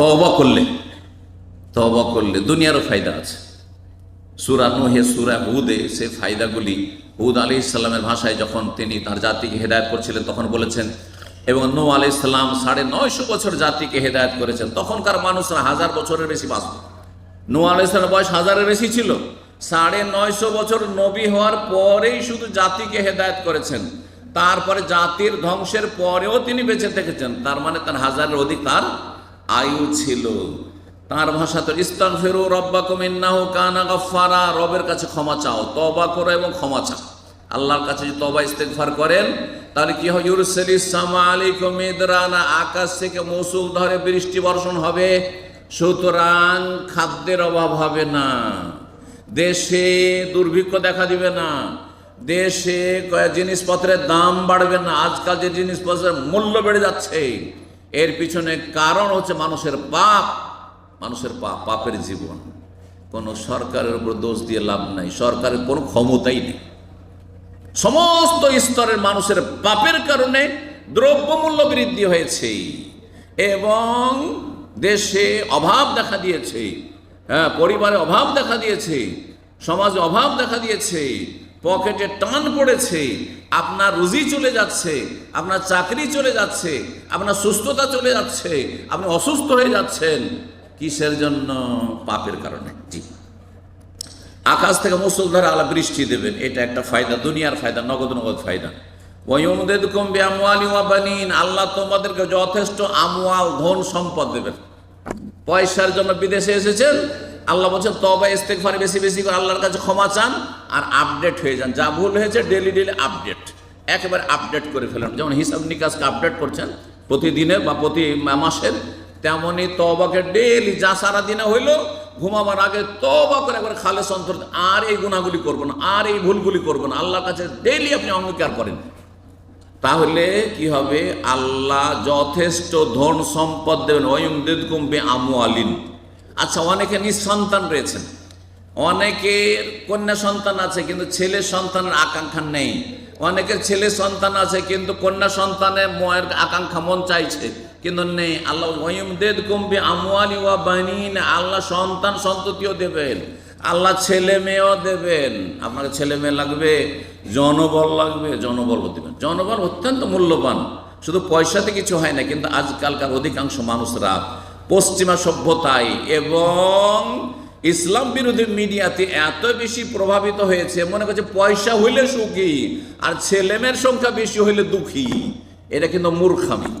তবা করলে তবা করলে দুনিয়ারও ফায়দা আছে। সুরা নোহে সুরা হুদে, সে ফায়দাগুলি হুদ আলি ইসলামের ভাষায় যখন তিনি তার জাতিকে হেদায়ত করছিলেন, তখন বলেছেন, এবং নো আলি ইসলাম সাড়ে নয়শো বছর জাতিকে হেদায়ত করেছেন, তখনকার মানুষরা হাজার বছরের বেশি বাঁচত। নো আলি ইসলামের বয়স হাজারের বেশি ছিল। সাড়ে নয়শো বছর নবী হওয়ার পরেই শুধু জাতিকে হেদায়ত করেছেন। তারপরে জাতির ধ্বংসের পরেও তিনি বেঁচে থেকেছেন। তার মানে তার হাজারের অধিক তার আয়ু ছিল। তার ভাষা তো ইস্তান ফেরু রব্বা কুমিন্নাহ কানা গফারা রবের কাছে ক্ষমা চাও তবা করো এবং ক্ষমা চাও। আল্লাহর কাছে যদি তবা ইস্তেগফার করেন, তাহলে কি হয়? ইউরসেলি সামা আলাইকুম মিদরানা। আকাশ থেকে মৌসুল ধরে বৃষ্টি বর্ষণ হবে। সুতরাং খাদ্যের অভাব হবে না। দেশে দুর্ভিক্ষ দেখা দিবে না। দেশে জিনিসপত্রের দাম বাড়বে না। আজকাল যে জিনিসপত্রের মূল্য বেড়ে যাচ্ছে এর পিছনে কারণ হচ্ছে মানুষের পাপ মানুষের পাপ, পাপের জীবন। কোনো সরকারের উপর দোষ দিয়ে লাভ নাই, সরকারের কোনো ক্ষমতাই নেই। সমস্ত স্তরের মানুষের পাপের কারণে দ্রব্যমূল্য বৃদ্ধি হয়েছে এবং দেশে অভাব দেখা দিয়েছে। হ্যাঁ পরিবারে অভাব দেখা দিয়েছে, সমাজে অভাব দেখা দিয়েছে পকেটে টান পড়েছে, আপনার রুজি চলে যাচ্ছে, আপনার চাকরি চলে যাচ্ছে, আপনার সুস্থতা চলে যাচ্ছে, আপনি অসুস্থ হয়ে যাচ্ছেন। কিসের জন্য? পাপের কারণে। জি। আকাশ থেকে মুসলধারে আলা বৃষ্টি দেবেন। এটা একটা ফায়দা, দুনিয়ার ফায়দা, নগদ নগদ ফায়দা। আল্লাহ তোমাদেরকে যথেষ্ট আমওয়াল, ধন সম্পদ দেবেন। পয়সার জন্য বিদেশে এসেছেন আল্লাহ বলছেন তবা ইস্তেকফার বেশি বেশি করে আল্লাহর কাছে ক্ষমা চান আর আপডেট হয়ে যান। যা ভুল হয়েছে ডেলি ডেলি আপডেট একেবারে আপডেট করে ফেলেন। যেমন হিসাব নিকাশকে আপডেট করছেন প্রতিদিনের বা প্রতি মাসের তেমনই তবাকে ডেলি যা সারা দিনে হইল, ঘুমাবার আগে তবা করে একবার খালে সন্তর আর এই গুণাগুলি করব না, আর এই ভুলগুলি করব না। আল্লাহর কাছে ডেলি আপনি অঙ্গীকার করেন। তাহলে কি হবে? আল্লাহ যথেষ্ট ধন সম্পদ দেবেন। ওয়ুম দেদ কুম্বে আমু আলিন আচ্ছা অনেকে নিঃসন্তান রয়েছেন। অনেকের কন্যা সন্তান আছে, কিন্তু ছেলে সন্তানের আকাঙ্ক্ষা নেই। অনেকের ছেলে সন্তান আছে, কিন্তু কন্যা সন্তানের ময়ের আকাঙ্ক্ষা মন চাইছে, কিন্তু নেই। আল্লাহ ওয়ুম দেদ কুম্বে আমু ওয়া বানিন আল্লাহ সন্তান সন্ততিও দেবেন, আল্লাহ ছেলে মেয়েও দেবেন। আপনাকে ছেলে মেয়ে লাগবে, জনবল লাগবে, জনবল দেবেন জনবল অত্যন্ত মূল্যবান। শুধু পয়সাতে কিছু হয় না, কিন্তু আজকালকার অধিকাংশ মানুষরা পশ্চিমা সভ্যতায় এবং ইসলাম বিরোধী মিডিয়াতে এত বেশি প্রভাবিত হয়েছে, মনে করছে পয়সা হইলে সুখী আর ছেলেমেয়ের সংখ্যা বেশি হইলে দুঃখী। এটা কিন্তু মূর্খামি।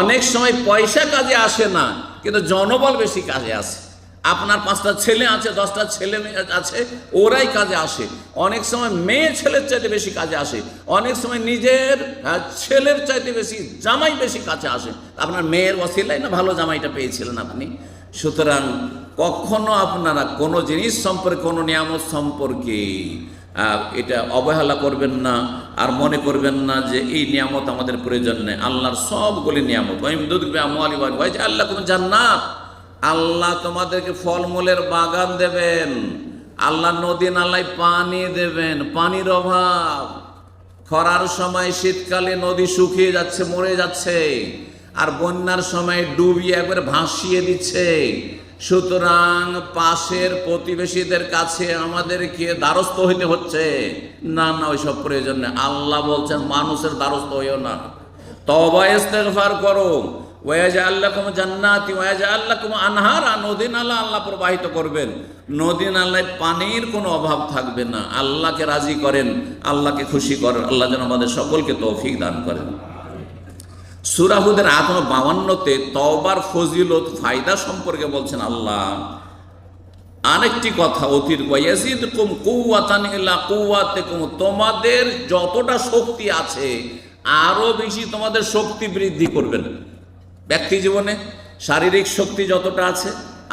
অনেক সময় পয়সা কাজে আসে না, কিন্তু জনবল বেশি কাজে আসে। আপনার পাঁচটা ছেলে আছে, দশটা ছেলে মেয়ে আছে, ওরাই কাজে আসে। অনেক সময় মেয়ে ছেলের চাইতে বেশি কাজে আসে। অনেক সময় নিজের ছেলের চাইতে বেশি জামাই বেশি কাছে আসে। আপনার মেয়ের ওসিলাই না ভালো জামাইটা পেয়েছিলেন আপনি? সুতরাং কখনো আপনারা কোনো জিনিস সম্পর্কে, কোনো নিয়ামত সম্পর্কে এটা অবহেলা করবেন না আর মনে করবেন না যে এই নিয়ামত আমাদের প্রয়োজন নেই। আল্লাহর সবগুলি নিয়ামত। আল্লাহ কোন জান্নাত আল্লাহ তোমাদেরকে ফলমূলের বাগান দেবেন। আল্লাহ নদী নালায় পানি দেবেন, পানির অভাব। খরার সময় শীতকালে নদী শুকিয়ে যাচ্ছে, মরে যাচ্ছে। আর বন্যার সময় ডুবিয়ে একবার ভাসিয়ে দিচ্ছে। সুতরাং পাশের প্রতিবেশীদের কাছে আমাদেরকে দ্বারস্থ হইতে হচ্ছে। না না, ওইসব প্রয়োজন নেই। আল্লাহ বলছেন, মানুষের দ্বারস্থ হইও না। তবা ইস্তেগফার করো। ওয়াজা আল্লাহ কুম জান্নাতি ওয়াজা আল্লাহ কুম আনহারা, নদী নালা আল্লাহ প্রবাহিত করবেন। নদী নালায় পানির কোনো অভাব থাকবে না। আল্লাহকে রাজি করেন, আল্লাহকে খুশি করেন, আল্লাহ যেন আমাদের সকলকে তৌফিক দান করেন। সুরাহুদের আত্ম বাউান্নতে তওবার ফজিলত ফায়দা সম্পর্কে বলছেন আল্লাহ। আরেকটি কথা অতির ওয়াজিদ কুম কৌয়াতান ইলা কৌয়াতে কুম তোমাদের যতটা শক্তি আছে, আরও বেশি তোমাদের শক্তি বৃদ্ধি করবেন। ব্যক্তি জীবনে শারীরিক শক্তি যতটা আছে,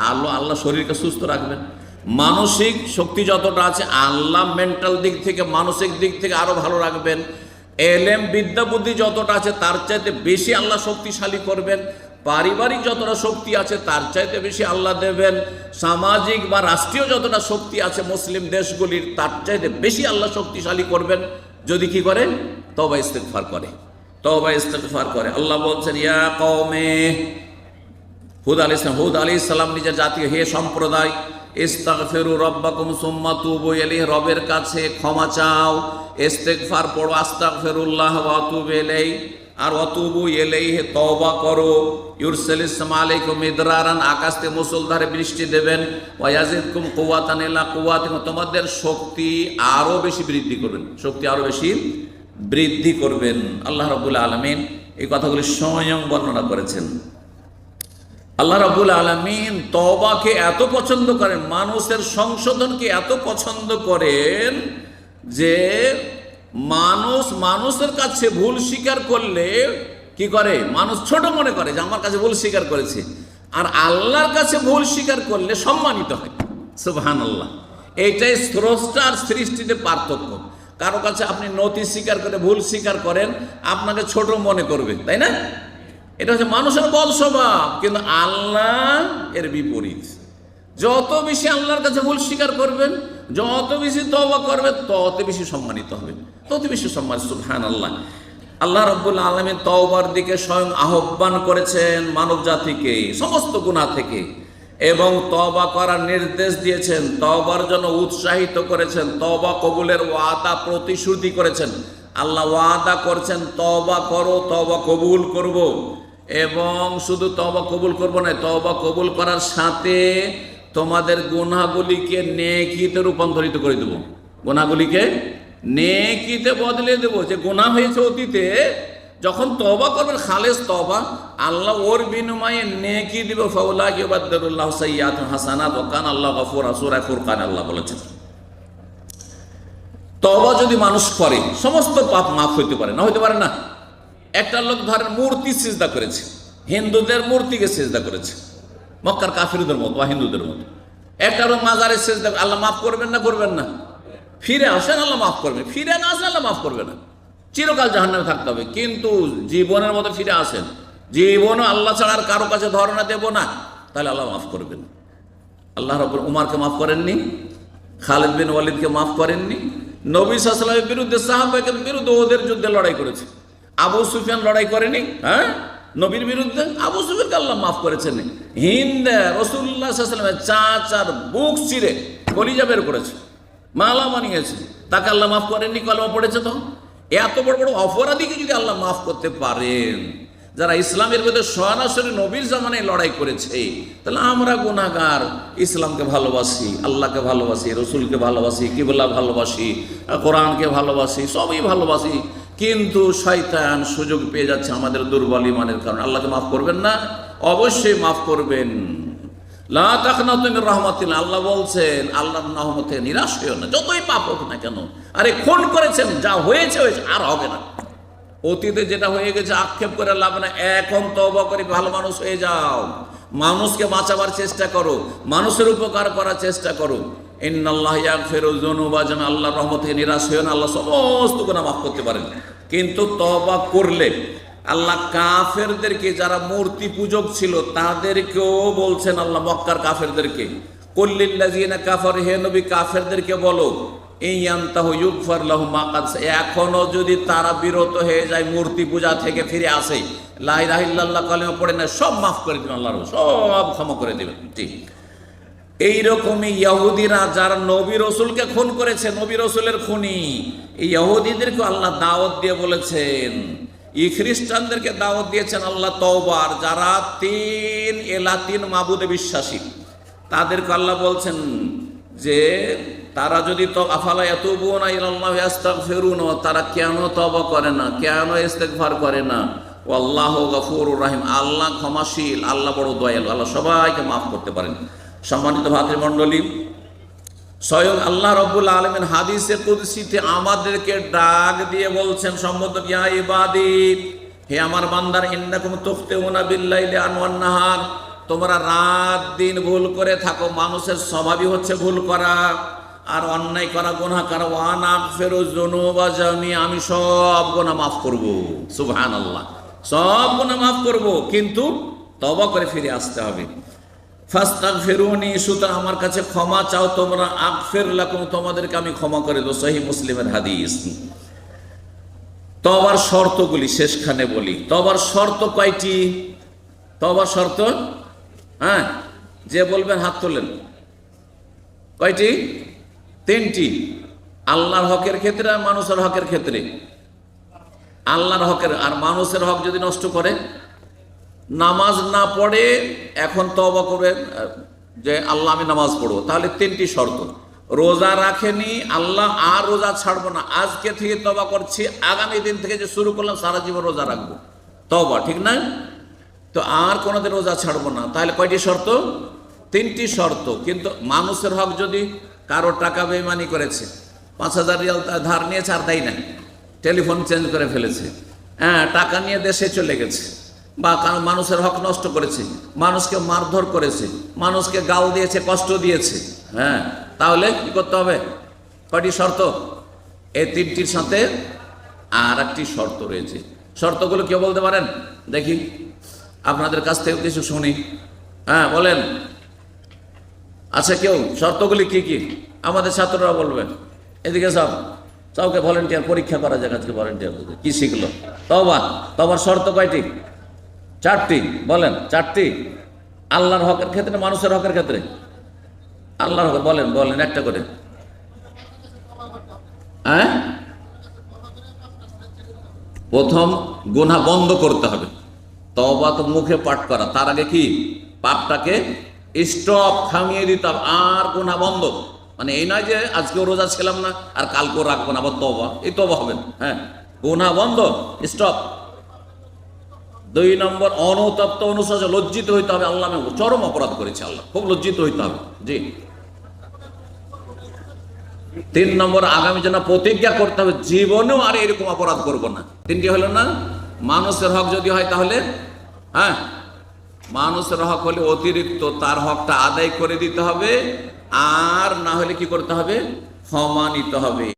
আল্লাহ আল্লাহ শরীরকে সুস্থ রাখবেন। মানসিক শক্তি যতটা আছে, আল্লাহ মেন্টাল দিক থেকে, মানসিক দিক থেকে আরও ভালো রাখবেন। এলেম, বিদ্যা বুদ্ধি যতটা আছে, তার চাইতে বেশি আল্লাহ শক্তিশালী করবেন। পারিবারিক যতটা শক্তি আছে, তার চাইতে বেশি আল্লাহ দেবেন। সামাজিক বা রাষ্ট্রীয় যতটা শক্তি আছে, মুসলিম দেশগুলির, তার চাইতে বেশি আল্লাহ শক্তিশালী করবেন। যদি কি করে তবে ইস্তেগফার করে। তবা ইস্তেগফার করে। আল্লাহ বলছেন, ইয়া কওমে, হুদ আলী ইসলাম, হুদ আলী ইসলাম নিজের জাতীয় হে সম্প্রদায়, ইস্তাগফিরু রব্বাকুম সুম্মা তুবু ইলাইহি, রবের কাছে ক্ষমা চাও, ইস্তেগফার পড়ো, আস্তাগফিরুল্লাহ ওয়া তুবু ইলাইহি, আর অতুবু এলেইহে তওবা করো। ইউরসালিস আলাইকুম মিদরারান আকাশ থেকে মুসলধারে বৃষ্টি দেবেন ওয়াজিদকুম কুওয়াতান, ইলা কুওয়াতিকুম তোমাদের শক্তি আরও বেশি বৃদ্ধি করবেন, শক্তি আরও বেশি বৃদ্ধি করবেন। আল্লাহ রাব্বুল আলামিন এই কথাগুলি স্বয়ং বর্ণনা করেছেন। আল্লাহ রাবুল আলমিন তবাকে এত পছন্দ করেন, মানুষের সংশোধনকে এত পছন্দ করেন যে মানুষ মানুষের কাছে ভুল স্বীকার করলে কি করে? মানুষ ছোট মনে করে যে আমার কাছে ভুল স্বীকার করেছে। আর আল্লাহর কাছে ভুল স্বীকার করলে সম্মানিত হয়। সুবহান আল্লাহ এইটাই স্রষ্টার সৃষ্টিতে পার্থক্য। কারও কাছে আপনি নতি স্বীকার করে ভুল স্বীকার করেন, আপনাকে ছোট মনে করবে, তাই না? এটা হচ্ছে মানুষের বদ স্বভাব, কিন্তু আল্লাহ এর বিপরীত। যত বেশি আল্লাহর কাছে ভুল স্বীকার করবেন, যত বেশি তবা করবে তত বেশি সম্মানিত হবে তত বেশি সম্মান সুবহান আল্লাহ আল্লাহ রব্বুল আলমী তওবার দিকে স্বয়ং আহ্বান করেছেন মানব জাতিকে সমস্ত গুণা থেকে। এবং তবা করার নির্দেশ দিয়েছেন তবার জন্য উৎসাহিত করেছেন তবা কবুলের ওয়াদা প্রতিশ্রুতি করেছেন। আল্লাহ ওয়াদা করছেন তবা করো তবা কবুল করব। এবং শুধু তবা কবুল করব না তবা কবুল করার সাথে তোমাদের গুনাহগুলিকে নেকিতে রূপান্তরিত করে দেব। গুনাহগুলিকে নেকিতে বদলে দেব। যে গুনাহ হয়েছে অতীতে যখন তবা করবেন, খালেস তবা আল্লাহ ওর বিনিময়ে নেকি দিব, ফাউলা কিবাদুল্লাহ সাইয়াত হাসানাত ওকান আল্লাহ গফুর আসুরা ফুরকান, আল্লাহ বলেছেন। তবা যদি মানুষ করে, সমস্ত পাপ মাফ হইতে পারে, না হইতে পারে না? একটা লোক ধরেন মূর্তি সিজদা করেছে, হিন্দুদের মূর্তিকে সিজদা করেছে, মক্কার কাফিরদের মতো বা হিন্দুদের মতো। একটা লোক মাজারে সিজদা, আল্লাহ মাফ করবেন না করবেন না? ফিরে আসেন, আল্লাহ মাফ করবে ফিরে না আসেন আল্লাহ মাফ করবে না। চিরকাল জাহান্নামে থাকতে হবে। কিন্তু জীবনের মতো ফিরে আসেন। জীবনও আল্লাহ ছাড়া আর কারও কাছে ধরনা দেব না। তাহলে আল্লাহ মাফ করবেন। আল্লাহ রব উমারকে মাফ করেননি, খালেদ বিন ওয়ালিদকে মাফ করেননি, নবী সাল্লামের বিরুদ্ধে সাহাবাহের বিরুদ্ধে ওদের যুদ্ধে লড়াই করেছে। আবু সুফিয়ান লড়াই করেনি হ্যাঁ? নবীর বিরুদ্ধে আবু সুফিয়ানকে আল্লাহ মাফ করেছেন। হিন্দ রসুল্লাহ সাল্লামের চাচার বুক চিরে কলিজা বের করেছে, মালা মানিয়েছে তাকে আল্লাহ মাফ করেননি, কলমা পড়েছে তো। এত বড় বড় অপরাধীকে যদি আল্লাহ মাফ করতে পারেন, যারা ইসলামের মধ্যে সরাসরি নবীর জামানায় লড়াই করেছে, তাহলে আমরা গুণাগার ইসলামকে ভালোবাসি, আল্লাহকে ভালোবাসি, রসুলকে ভালোবাসি, কিবলা ভালোবাসি, কোরআনকে ভালোবাসি, সবই ভালোবাসি। কিন্তু শয়তান সুযোগ পেয়ে যাচ্ছে আমাদের দুর্বল ইমানের কারণে। আল্লাহকে মাফ করবেন না? অবশ্যই মাফ করবেন। লা তাকনা তুমি রহমতিন আল্লাহ বলছেন, আল্লাহর রহমতে নিরাশ হইও না, যতই পাপ হোক না কেন। আরে খুন করেছেন, যা হয়েছে হয়েছে, আর হবে না। অতীতে যেটা হয়ে গেছে, আক্ষেপ করে লাভ না এখন তবা করে ভালো মানুষ হয়ে যাও। মানুষকে বাঁচাবার চেষ্টা করো, মানুষের উপকার করার চেষ্টা করো। ইন্নাল্লাহ ফেরোজ জনুবাজন আল্লাহ রহমত থেকে নিরাশ হয়ে না, আল্লাহ সমস্ত গুণা মাফ করতে পারেন। কিন্তু তবা করলে আল্লাহ কাফেরদেরকে যারা মূর্তি পূজক ছিল, তাদেরকেও বলছেন আল্লাহ মক্কার কাফেরদেরকে কল্লিল্লাজিনা কাফার, হে নবী, কাফেরদেরকে বলো এখনও যদি তারা বিরত হয়ে যায়, মূর্তি পূজা থেকে ফিরে আসে লাই রাহিল্লাহ কালেমা পড়ে না, সব মাফ করে দেবেন আল্লাহ সব ক্ষমা করে দেবেন। ঠিক এইরকমই ইহুদিরা যারা নবী রসুলকে খুন করেছে, নবী রসুলের খুনি, এই ইহুদিদেরকে আল্লাহ দাওয়াত দিয়ে বলেছেন ই খ্রিস্টানদেরকে দাওয়াত দিয়েছেন আল্লাহ তওবার যারা তিন এলা তিন মাবুদে বিশ্বাসী, তাদেরকে আল্লাহ বলছেন যে তারা যদি আফালা এত বোনা ইল্লাহ আস্তাক ফেরুন তারা কেন তবা করে না, কেন ইস্তেকভার করে না? ও আল্লাহ গফুর রাহিম। আল্লাহ ক্ষমাশীল, আল্লাহ বড় দয়াল, আল্লাহ সবাইকে মাফ করতে পারেন। সম্মানিত ভাতৃমণ্ডলী স্বয়ং আল্লাহ রব্বুল আলমিন হাদিসে কুদসিতে আমাদেরকে ডাক দিয়ে বলছেন ইবাদি, হে আমার বান্দার বিল্লাইলি আনওয়ান নাহার, তোমরা রাত দিন ভুল করে থাকো, মানুষের স্বভাবই হচ্ছে ভুল করা, আর অন্যায় করা গোনা করা আমি সব গোনা মাফ করব, সুবহানাল্লাহ, সব গোনা মাফ করব, কিন্তু তবা করে ফিরে আসতে হবে। ফাস্তাক ফেরুনি সুতরাং আমার কাছে ক্ষমা চাও, তোমরা আকফের লাকুম, তোমাদেরকে আমি ক্ষমা করে দেবো। সহি মুসলিমের হাদিস। তবার শর্তগুলি শেষখানে বলি। তবার শর্ত কয়টি? তবার শর্ত? হ্যাঁ যে বলবেন হাত তোলেন। কয়টি? তিনটি। আল্লাহর হকের ক্ষেত্রে আর মানুষের হকের ক্ষেত্রে। আল্লাহর হকের, আর মানুষের হক যদি নষ্ট করে নামাজ না পড়ে এখন তবা করবে আহ, যে আল্লাহ আমি নামাজ পড়ব। তাহলে তিনটি শর্ত। রোজা রাখেনি আল্লাহ আর রোজা ছাড়বো না। আজকে থেকে তবা করছি আগামী দিন থেকে যে শুরু করলাম সারা জীবন রোজা রাখব। তবা ঠিক না? তো আর কোনোদিন রোজা ছাড়বো না। তাহলে কয়টি শর্ত? তিনটি শর্ত। কিন্তু মানুষের হক যদি কারও টাকা বেমানি করেছে পাঁচ হাজার রিয়াল ধার নিয়েছে আর দেয় না টেলিফোন চেঞ্জ করে ফেলেছে হ্যাঁ টাকা নিয়ে দেশে চলে গেছে বা মানুষের হক নষ্ট করেছে, মানুষকে মারধর করেছে, মানুষকে গাল দিয়েছে, কষ্ট দিয়েছে হ্যাঁ? তাহলে কি করতে হবে? কয়টি শর্ত? এই তিনটির সাথে আর একটি শর্ত রয়েছে। শর্তগুলো কেউ বলতে পারেন? দেখি। আপনাদের কাছ থেকে কিছু শুনি। হ্যাঁ বলেন। আচ্ছা কেউ? শর্তগুলি কি কি? আমাদের ছাত্ররা বলবেন এদিকে সব সবকে ভলেন্টিয়ার পরীক্ষা করা যাক আজকে ভলেন্টিয়ার কি শিখলো? তবা তবার শর্ত কয়টি? চারটি, বলেন, চারটি। আল্লাহর হকের ক্ষেত্রে, মানুষের হকের ক্ষেত্রে? আল্লাহর হক বলেন বলেন, একটা করে। হ্যাঁ প্রথম, গুনাহ বন্ধ করতে হবে। তবা তো মুখে পাঠ করা। তার আগে কি? পাপটাকে স্টপ থামিয়ে দিতাম আর গোনা বন্ধ। মানে এই নয় যে, আজকেও রোজা ছিলাম না, আর কালকেও রাখব না, আবার তবা এই তবা হবে হ্যাঁ। গোনা বন্ধ, স্টপ। দুই নম্বর অনতপ্ত অনুশাসন লজ্জিত হইতে হবে, আল্লাহ চরম অপরাধ করেছি আল্লাহ। খুব লজ্জিত হইতে হবে। জি। তিন নম্বর, আগামী জন্য প্রতিজ্ঞা করতে হবে, জীবনেও আর এরকম অপরাধ করব না। তিনটি হলো না, মানুষের হক যদি হয় তাহলে হ্যাঁ? মানুষের হক হলে অতিরিক্ত তার হকটা আদায় করে দিতে হবে, আর না হলে কি করতে হবে? ক্ষমা নিতে হবে।